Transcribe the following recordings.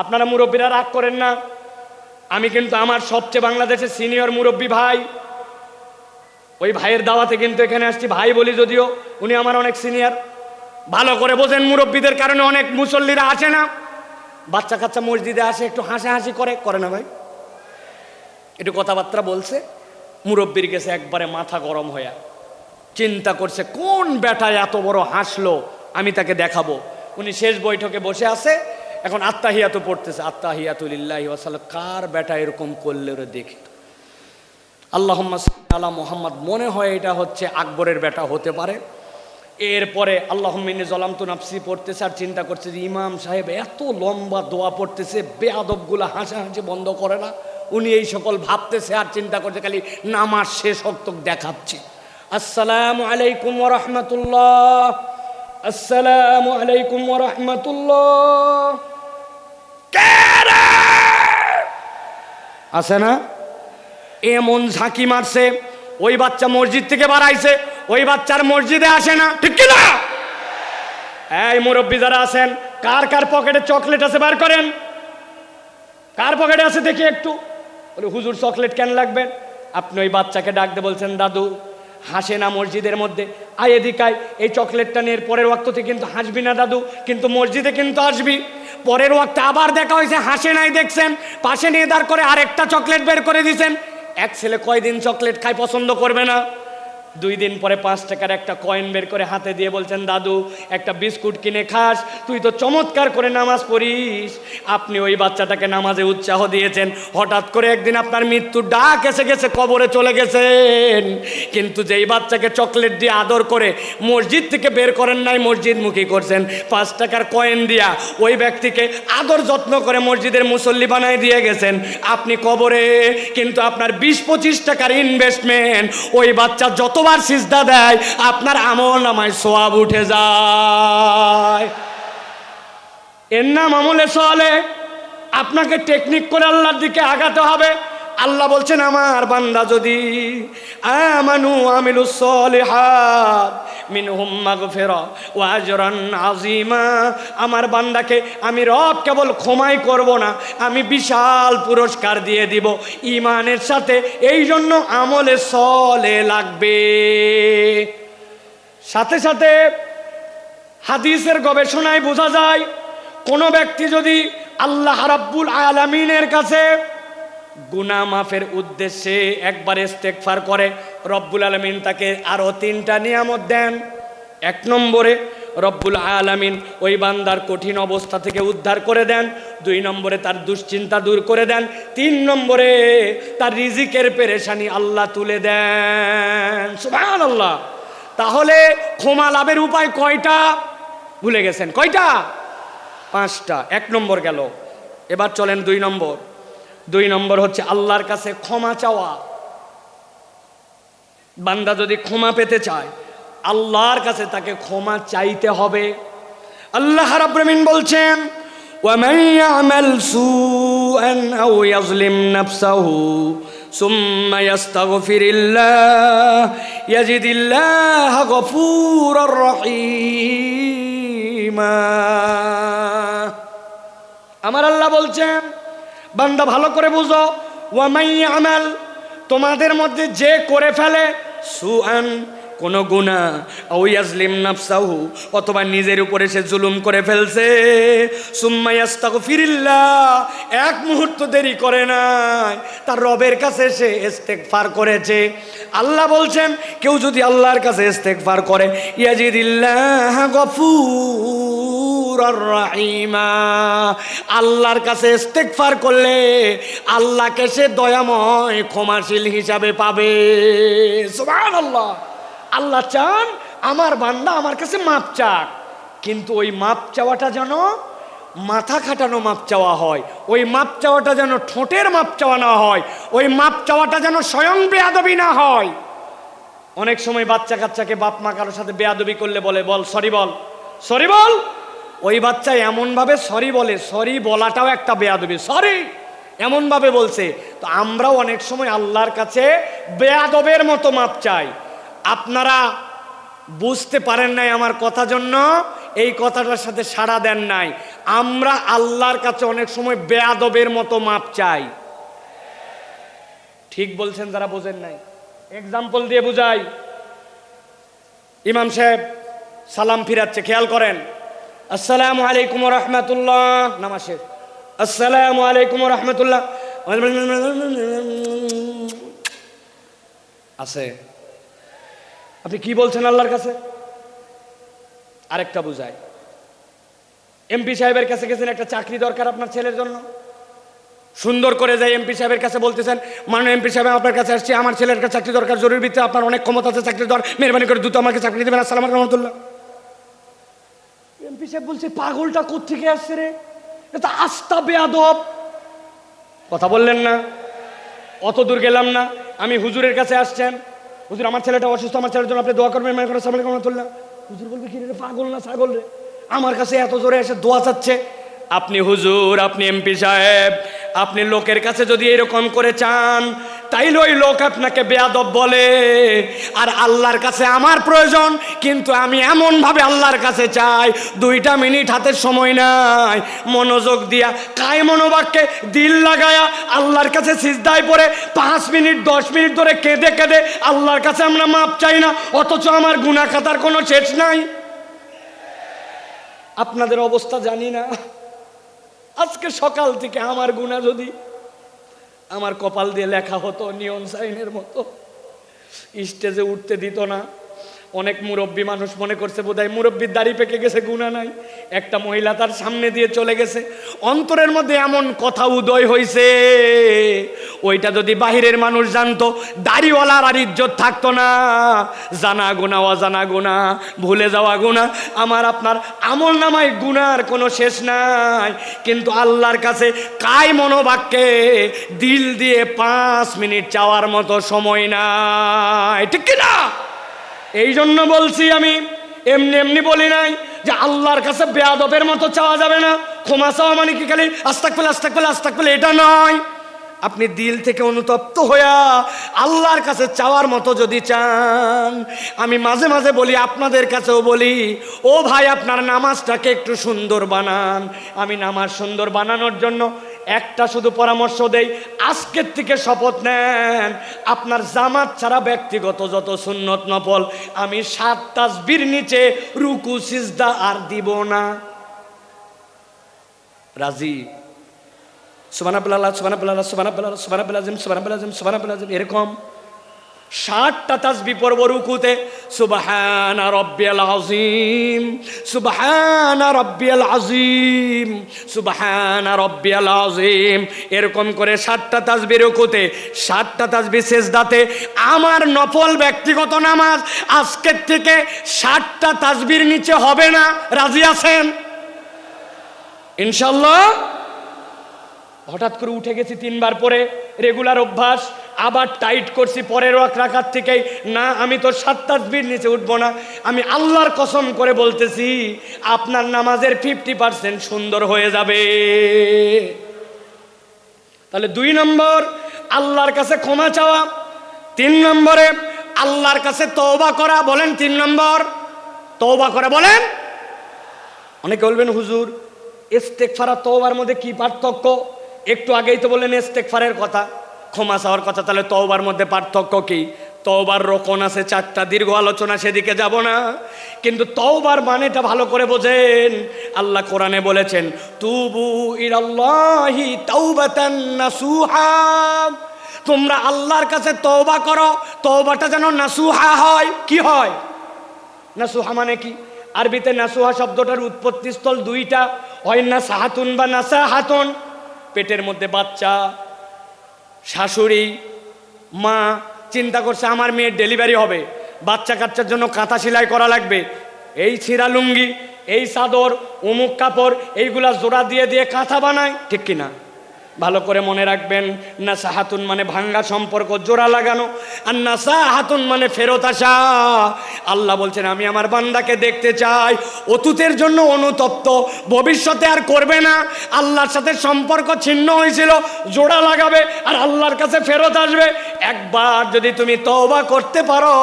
আপনারা মুরব্বীরা রাগ করেন না। আমি কিন্তু আমার সবচেয়ে বাংলাদেশের সিনিয়র মুরব্বী ভাই। ওই ভাইয়ের দাওয়াতে কিন্তু এখানে আসছি, ভাই বলি যদিও উনি আমার অনেক সিনিয়র। ভালো করে বোঝেন মুরব্বীদের কারণে অনেক মুসল্লিরা আসে না। বাচ্চা কাচ্চা মসজিদে আসে, একটু হাসাহাসি করে করে না ভাই? একটু কথাবার্তা বলছে। মুরব্বীর গেছে একবারে মাথা গরম হয়ে চিন্তা করছে, কোন বেটায় এত বড় হাসলো? আমি তাকে দেখাবো। উনি শেষ বৈঠকে বসে আছে এখন আত্মাহিয়াত পড়তেছে আত্মাহিয়াতুলিল্লাহি ওয়াসাল্লাম কার বেটা এরকম করলে ওরা দেখে? আল্লাহ আল্লাহুম্মা সাল্লি আলা মোহাম্মদ, মনে হয় এটা হচ্ছে আকবরের বেটা হতে পারে। এরপরে আল্লাহ আল্লাহমিনী জলামতু নাফসি পড়তেছে আর চিন্তা করছে যে ইমাম সাহেব এত লম্বা দোয়া পড়তেছে, বেয়াদবগুলো হাসাহাসি বন্ধ করে না। উনি এই সকল ভাবতেছে আর চিন্তা করছে, খালি নামাজ শেষ হক্তক দেখাচ্ছে। আসসালামু আলাইকুম রহমতুল্লাহ। আসসালামু আলাইকুম রহমতুল্লাহ। আছে না? এমন ঝাঁকি মারছে, ওই বাচ্চা মসজিদ থেকে বাড়াইছে, ওই বাচ্চার মসজিদে আসে না। ঠিক কি না? এই মুরব্বী যারা আছেন, কার কার পকেটে চকলেট আছে বার করেন? কার পকেটে আছে দেখি একটু। বলে, হুজুর, চকলেট কেন লাগবে? আপনি ওই বাচ্চাকে ডাকতে বলছেন, দাদু, হাসে না মসজিদের মধ্যে? আয় এদিকায় এই চকলেটটা নিয়ে পরের ওয়াক্ততে কিন্তু হাসবি না, দাদু, কিন্তু মসজিদে কিন্তু আসবি। পরের ওয়াক্তে আবার দেখা হয়েছে, হাসে নাই দেখছেন, পাশে নিয়ে দাঁড় করে আরেকটা চকলেট বের করে দিছেন। এক ছেলে কয়দিন চকলেট খাই পছন্দ করবে না? দুই দিন পরে পাঁচ টাকার একটা কয়েন বের করে হাতে দিয়ে বলছেন, দাদু, একটা বিস্কুট কিনে খাস, তুই তো চমৎকার করে নামাজ পড়িস। আপনি ওই বাচ্চাটাকে নামাজে উৎসাহ দিয়েছেন। হঠাৎ করে একদিন আপনার মৃত্যুর ডাক এসে গেছে, কবরে চলে গেছেন। কিন্তু যেই বাচ্চাকে চকলেট দিয়ে আদর করে মসজিদ থেকে বের করেন নাই, মসজিদ মুখী করছেন। পাঁচ টাকার কয়েন দিয়া ওই ব্যক্তিকে আদর যত্ন করে মসজিদের মুসল্লি বানায় দিয়ে গেছেন। আপনি কবরে, কিন্তু আপনার বিশ পঁচিশ টাকার ইনভেস্টমেন্ট ওই বাচ্চা যতবার সিজদা দেয়, আপনার আমল নামায় সোয়াব উঠে যায়। এর নাম আমলে সলে আপনাকে টেকনিক করে আল্লাহর দিকে আগাতে হবে। আল্লাহ বলছেন, আমার বান্দা যদি আমানু আমিলু সলিহাত মিনহুম মাগফিরা ওয়া আজরান আযীমা, আমার বান্দাকে আমি রব কেবল ক্ষমাই করব না, আমি বিশাল পুরস্কার দিয়ে দিব ইমানের সাথে এই জন্য আমলে সলে লাগবে। সাথে সাথে হাদিসের গবেষণায় বোঝা যায়, কোনো ব্যক্তি যদি আল্লাহ রাব্বুল আলামিনের কাছে গুনা মাফের উদ্দেশ্যে একবার ইস্তেকফার করে, রব্বুল আলমিন তাকে আরও তিনটা নিয়ামত দেন। এক নম্বরে, রব্বুল আলামিন ওই বান্দার কঠিন অবস্থা থেকে উদ্ধার করে দেন। দুই নম্বরে, তার দুশ্চিন্তা দূর করে দেন। তিন নম্বরে, তার রিজিকের পেরেশানি আল্লাহ তুলে দেন। সুবহান আল্লাহ তাহলে ক্ষমা লাভের উপায় কয়টা? ভুলে গেছেন। কয়টা? পাঁচটা। এক নম্বর গেল। এবার চলেন দুই নম্বর। দুই নম্বর হচ্ছে আল্লাহর কাছে ক্ষমা চাওয়া বান্দা যদি ক্ষমা পেতে চায় আল্লাহর কাছে তাকে ক্ষমা চাইতে হবে আল্লাহ রাব্রমিন বলছেন ومن يعمل سوءا أو يظلم نفسه ثم يستغفر الله يجد الله غفورا رحيما আমার আল্লাহ বলছেন বান্দা ভালো করে বুঝো। ওয়ামাই আমাল, তোমাদের মধ্যে যে করে ফেলে, সুআন, কোন গুণা ওয়াজলিম নাফসাহু, অথবা নিজের উপরে সে জুলুম করে ফেলছে। সুম্মাইয়াস্তাগু ফিরিল্লাহ এক মুহূর্ত দেরি করে নাই। তার রবের কাছে সে ইস্তেগফার করেছে। আল্লাহ বলছেন, কেউ যদি আল্লাহর কাছে ইস্তেগফার করে, ইয়াজিদিল্লাহ গফুর। রাহিমা। আল্লাহর কাছে ইস্তেগফার করলে আল্লাহকে সে দয়াময়, ক্ষমাশীল হিসাবে পাবে। সুবহানাল্লাহ। আল্লাহ চান আমার বান্দা আমার কাছে মাপ চাক। কিন্তু ওই মাপ চাওয়াটা যেন মাথা খাটানো মাপ চাওয়া হয়। ওই মাপ চাওয়াটা যেন ঠোঁটের মাপ চাওয়া না হয়। ওই মাপ চাওয়াটা যেন স্বয়ং বেয়াদবি না হয়। অনেক সময় বাচ্চা কাচ্চাকে বাপ মা কারোর সাথে বেয়াদবি করলে বলে, বল, সরি বল। সরি বল। ওই বাচ্চা এমনভাবে সরি বলে, সরি বলাটাও একটা বেয়াদবি। সরি! এমনভাবে বলছে। তো আমরাও অনেক সময় আল্লাহর কাছে বেয়াদবের মতো মাপ চাই। আপনারা বুঝতে পারেন নাই আমার কথা জন্য, এই কথাটার সাথে সাড়া দেন নাই। আমরা আল্লাহর কাছে অনেক সময় বেয়াদবের মতো মাপ চাই। ঠিক বলছেন যারা বোঝেন নাই? এক্সাম্পল দিয়ে বুঝাই। ইমাম সাহেব সালাম ফিরাচ্ছে, খেয়াল করেন। আসসালামু আলাইকুম রহমতুল্লাহ। নামাজের আসসালামু আলাইকুম রহমতুল্লাহ। আছে। আপনি কি বলছেন আল্লাহর কাছে? আরেকটা বুঝাই। এমপি সাহেবের কাছে গেছেন, একটা চাকরি দরকার আপনার ছেলের জন্য। সুন্দর করে যায় এমপি সাহেবের কাছে বলতেছেন মানে এমপি সাহেব, আপনার কাছে আসছি। আমার ছেলের কাছে চাকরি দরকার, জরুরি ভিত্তিতে আপনার অনেক ক্ষমতা আছে চাকরি দর, মেহরবানি করে দ্রুত আমাকে চাকরি দেবেন। আসসালাম রহমতুল্লাহ। এমপি সাহেব বলছে, পাগলটা কোথেকে আসছে রে? এটা আস্তা বেয়াদব। কথা বললেন না। অত দূর গেলাম না। আমি হুজুরের কাছে আসছেন। হুজুর, আমার ছেলেটা অসুস্থ, আমার ছেলের জন্য আপনি দোয়া করবেন মানে করে সামনে রহমতুল্লাহ হুজুর বলবে, কি রে, পাগল না ছাগল রে? আমার কাছে এত জোরে এসে দোয়া চাচ্ছে। আপনি হুজুর, আপনি এমপি সাহেব, আপনি লোকের কাছে যদি এরকম করে চান, তাইলে ওই লোক আপনাকে বেয়াদব বলে। আর আল্লাহর কাছে আমার প্রয়োজন, কিন্তু আমি এমনভাবে আল্লাহর কাছে চাই, দুইটা মিনিট হাতের সময় নাই। মনোযোগ দিয়া কায় মনোবাক্যে দিল লাগায়া আল্লাহর কাছে সিজদায় পড়ে, পাঁচ মিনিট, দশ মিনিট ধরে কেঁদে কেঁদে আল্লাহর কাছে আমরা মাপ চাই না, অথচ আমার গুণা খাতার কোনো শেষ নাই। আপনাদের অবস্থা জানি না। আজকে সকাল থেকে আমার গুণা যদি আমার কপাল দিয়ে লেখা হতো নিয়ন সাইনের মতো। স্টেজে উঠতে দিত না। অনেক মুরব্বী মানুষ মনে করছে বোধহয় মুরব্বীর দাড়ি পেকে গেছে গুণা নাই। একটা মহিলা তার সামনে দিয়ে চলে গেছে। অন্তরের মধ্যে এমন কথা উদয় হয়েছে ওইটা যদি বাহিরের মানুষ জানতো, দাড়িওয়ালার আর ইজ্জত থাকতো না। জানা গুণা অজানা গুণা ভুলে যাওয়া গুণা আমার আপনার আমল নামায় গুনার কোনো শেষ নাই। কিন্তু আল্লাহর কাছে কাই মনোবাক্যে দিল দিয়ে পাঁচ মিনিট চাওয়ার মতো সময় নাই। ঠিক কি না এই জন্য বলছি আমি, এমনি এমনি বলি নাই যে আল্লাহর কাছে বেয়াদবের মতো চাওয়া যাবে না। ক্ষমা চাওয়া মানে কি খালি আস্তাক পেলে আস্তাক পেলে আস্তাক পেলে এটা নয়। আপনি দিল থেকে অনুতপ্ত হইয়া আল্লাহর কাছে চাওয়ার মতো যদি চান, আমি মাঝে মাঝে বলি, আপনাদের কাছেও বলি, ও ভাই, আপনার নামাজটাকে একটু সুন্দর বানান। আমি নামাজ সুন্দর বানানোর জন্য একটা শুধু পরামর্শ দেই, আজকের থেকে শপথ নেন। আপনার জামাত ছাড়া ব্যক্তিগত যত সুন্নত নফল, আমি সাত তাসবির নিচে রুকু, সিজদা আর দিব না। রাজি? সুবানাবুল্লাহ সুবানাবুল্লাহ সুবানাবুল্লাহ সুবানাবুল্লাহিম সুবানাবুল্লাহিম সুবানাবুল্লাহিম এরকম? ষাটটা তাসবি পর্ব রুকুতে। সুবহান রব্বিয়াল আজিম সুবহান রব্বিয়াল আজিম সুবহান রব্বিয়াল আজিম এরকম করে ষাটটা তাসবি রুকুতে, ষাটটা তাসবি সেজদাতে। আমার নফল ব্যক্তিগত নামাজ আজকের থেকে ষাটটা তাসবির নিচে হবে না। রাজি আছেন? ইনশাল্লাহ হঠাৎ করে উঠে গেছি তিনবার পরে, রেগুলার অভ্যাস। আবার টাইট করছি পরের এক রাখার থেকেই। না, আমি তো সাত তাসবির নিচে উঠবো না। আমি আল্লাহর কসম করে বলতেছি, আপনার নামাজের ফিফটি পার্সেন্ট সুন্দর হয়ে যাবে। তাহলে দুই নম্বর, আল্লাহর কাছে ক্ষমা চাওয়া। তিন নম্বরে, আল্লাহর কাছে তওবা করা। বলেন তিন নম্বর, তওবা করা বলেন। অনেকে বলবেন, হুজুর ইস্তেকফারা তওবার মধ্যে কি পার্থক্য? একটু আগেই তো বললেন ইস্তেকফারের কথা। ক্ষমা চাওয়ার কথা, তাহলে তওবার মধ্যে পার্থক্য কি? তওবার রোকন আছে, চারটা দীর্ঘ আলোচনা, সেদিকে যাব না। কিন্তু তওবার মানেটা ভালো করে বোঝেন। আল্লাহ কোরআনে বলেছেন, তুবু ইলাল্লাহি তাওবাতান নাসুহা। তোমরা আল্লাহর কাছে তওবা করো, তওবাটা যেন নাসুহা হয়। কি হয়? নাসুহা মানে কি? আরবিতে নাসুহা শব্দটার উৎপত্তি স্থল দুইটা, হয় না সাহাতুন বা নাসা হাতুন পেটের মধ্যে বাচ্চা শাশুড়ি, মা চিন্তা করছে আমার মেয়ের ডেলিভারি হবে। বাচ্চা কাচ্চার জন্য কাঁথা সেলাই করা লাগবে। এই ছিঁড়া লুঙ্গি, এই চাদর, অমুক কাপড়, এইগুলা জোড়া দিয়ে দিয়ে কাঁথা বানায়, ঠিক কিনা? ভালো করে মনে রাখবেন না সাহাতুন মানে ভাঙ্গা সম্পর্ক, জোড়া লাগানো, আর না সাহাতুন মানে ফেরত আসা। আল্লাহ বলছেন, আমি আমার বান্দাকে দেখতে চাই। অতুতের জন্য অনুতপ্ত, ভবিষ্যতে আর করবে না। আল্লাহর সাথে সম্পর্ক ছিন্ন হয়েছিল, জোড়া লাগাবে, আর আল্লাহর কাছে ফেরত আসবে। একবার যদি তুমি তওবা করতে পারো,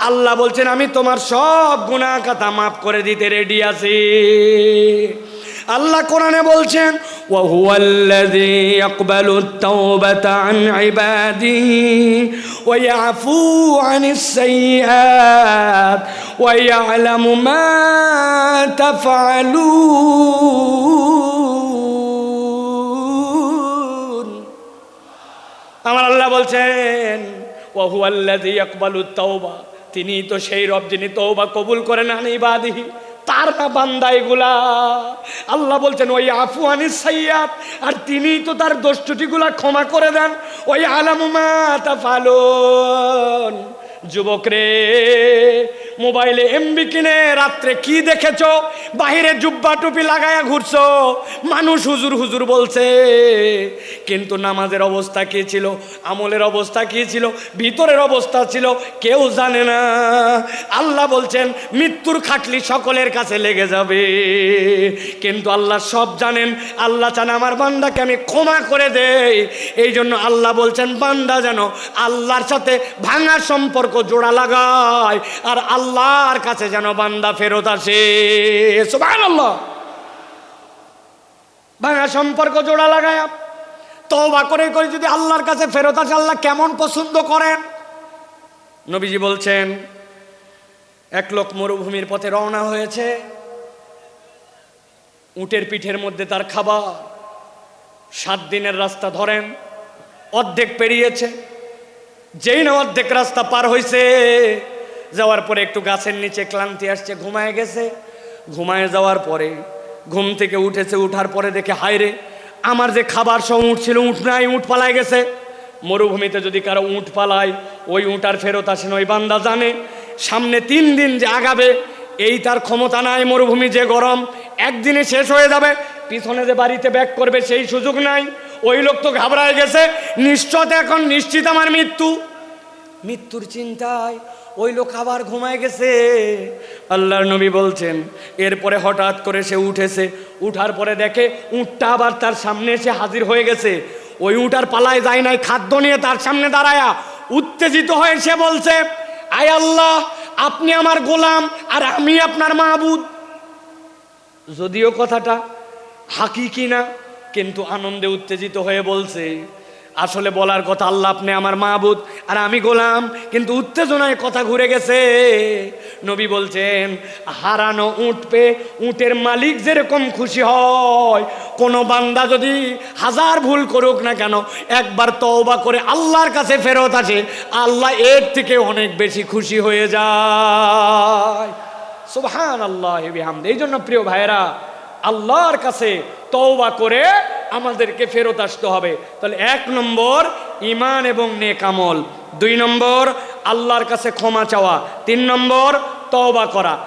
আল্লাহ বলছেন, আমি তোমার সব গুণা কথা মাফ করে দিতে রেডি আছি। আল্লাহ কোরআনে বলছেন وهو الذي يقبل التوبة عن عباده ويعفو عن السيئات ويعلم ما تفعلون আমার আল্লাহ বলছেন ওহু আল্লাদি আকবালু তওবা তিনি তো সেই রব যিনি তওবা কবুল করেন আনি বাদিহি তার না বান্দা এগুলা? আল্লাহ বলছেন, ওই আফুয়ানি সৈয়াদ আর তিনি তো তার দোষ ক্ষমা করে দেন। ওই আলামুমা তা ফালুন যুবক রে মোবাইলে এমবি কিনে রাত্রে কি দেখেছ? বাহিরে জুব্বা টুপি লাগায়া ঘুরছো। মানুষ হুজুর হুজুর বলছে, কিন্তু নামাজের অবস্থা কি ছিল? আমলের অবস্থা কি ছিল? ভিতরের অবস্থা ছিল? কেউ জানে না। আল্লাহ বলছেন, মৃত্যুর খাটলি সকলের কাছে লেগে যাবে। কিন্তু আল্লাহ সব জানেন। আল্লাহ চান আমার বান্দাকে আমি ক্ষমা করে দেই। এই জন্য আল্লাহ বলছেন, বান্দা যেন আল্লাহর সাথে ভাঙা সম্পর্ক জোড়া লাগায়, আর আল্লাহর কাছে যেন বান্দা ফেরত আসে। ভাঙা সম্পর্ক জোড়া লাগায়, তওবা করে করে যদি আল্লাহর কাছে ফেরত আসে, আল্লাহ কেমন পছন্দ করেন? নবীজি বলছেন, এক লোক মরুভূমির পথে রওনা হয়েছে, উটের পিঠের মধ্যে তার খাবার, সাত দিনের রাস্তা ধরেন, অর্ধেক পেরিয়েছে যেই না অর্ধেক রাস্তা পার হয়েছে যাওয়ার পরে একটু গাছের নিচে ক্লান্তি আসছে, ঘুমায় গেছে। ঘুমায় যাওয়ার পরে, ঘুম থেকে উঠেছে, উঠার পরে দেখে হায়রে আমার যে খাবার সব উঠ ছিল, উঠ নাই, উঠ পালায় গেছে। মরুভূমিতে যদি কারও উঠ পালায়, ওই উঠ আর ফেরত আসেন ওই বান্দা জানে। সামনে তিন দিন যে আগাবে, এই তার ক্ষমতা নাই, মরুভূমি যে গরম, একদিনে শেষ হয়ে যাবে। পিছনে যে বাড়িতে ব্যাক করবে, সেই সুযোগ নাই। ওই লোক তো ঘাবড়ায় গেছে। নিশ্চয়তা এখন নিশ্চিত আমার মৃত্যু। মৃত্যুর চিন্তায় ওই লোক আবার ঘুমায় গেছে। আল্লাহর নবী বলছেন এরপরে হঠাৎ করে সে উঠেছে। উঠার পরে দেখে উঁটটা আবার তার সামনে এসে হাজির হয়ে গেছে। ওই উঁটার পালায় যায় নাই খাদ্য নিয়ে তার সামনে দাঁড়ায়া। উত্তেজিত হয়ে সে বলছে আয় আল্লাহ আপনি আমার গোলাম আর আমি আপনার মাহবুদ। যদিও কথাটা হাকিকি না কিন্তু আনন্দে উত্তেজিত হয়ে বলছে, আসলে বলার কথা আল্লাহ আপনি আমার মাহবুদ, আর আমি গোলাম, কিন্তু উত্তেজনায় কথা ঘুরে গেছে। নবী বলছেন, হারানো উঠ পে উটের মালিক যেরকম খুশি হয়, কোনো বান্দা যদি হাজার ভুল করুক না কেন, একবার তওবা করে আল্লাহর কাছে ফেরত আসে, আল্লাহ এর থেকে অনেক বেশি খুশি হয়ে যায়। সুবহান আল্লাহ এই জন্য প্রিয় ভাইয়েরা, আল্লাহর কাছে তওবা করে আমাদেরকে ফেরত আসতে হবে। তাহলে এক নম্বর ইমান এবং নেকামল দুই নম্বর, আল্লাহর কাছে ক্ষমা চাওয়া। তিন নম্বর, তওবা করা।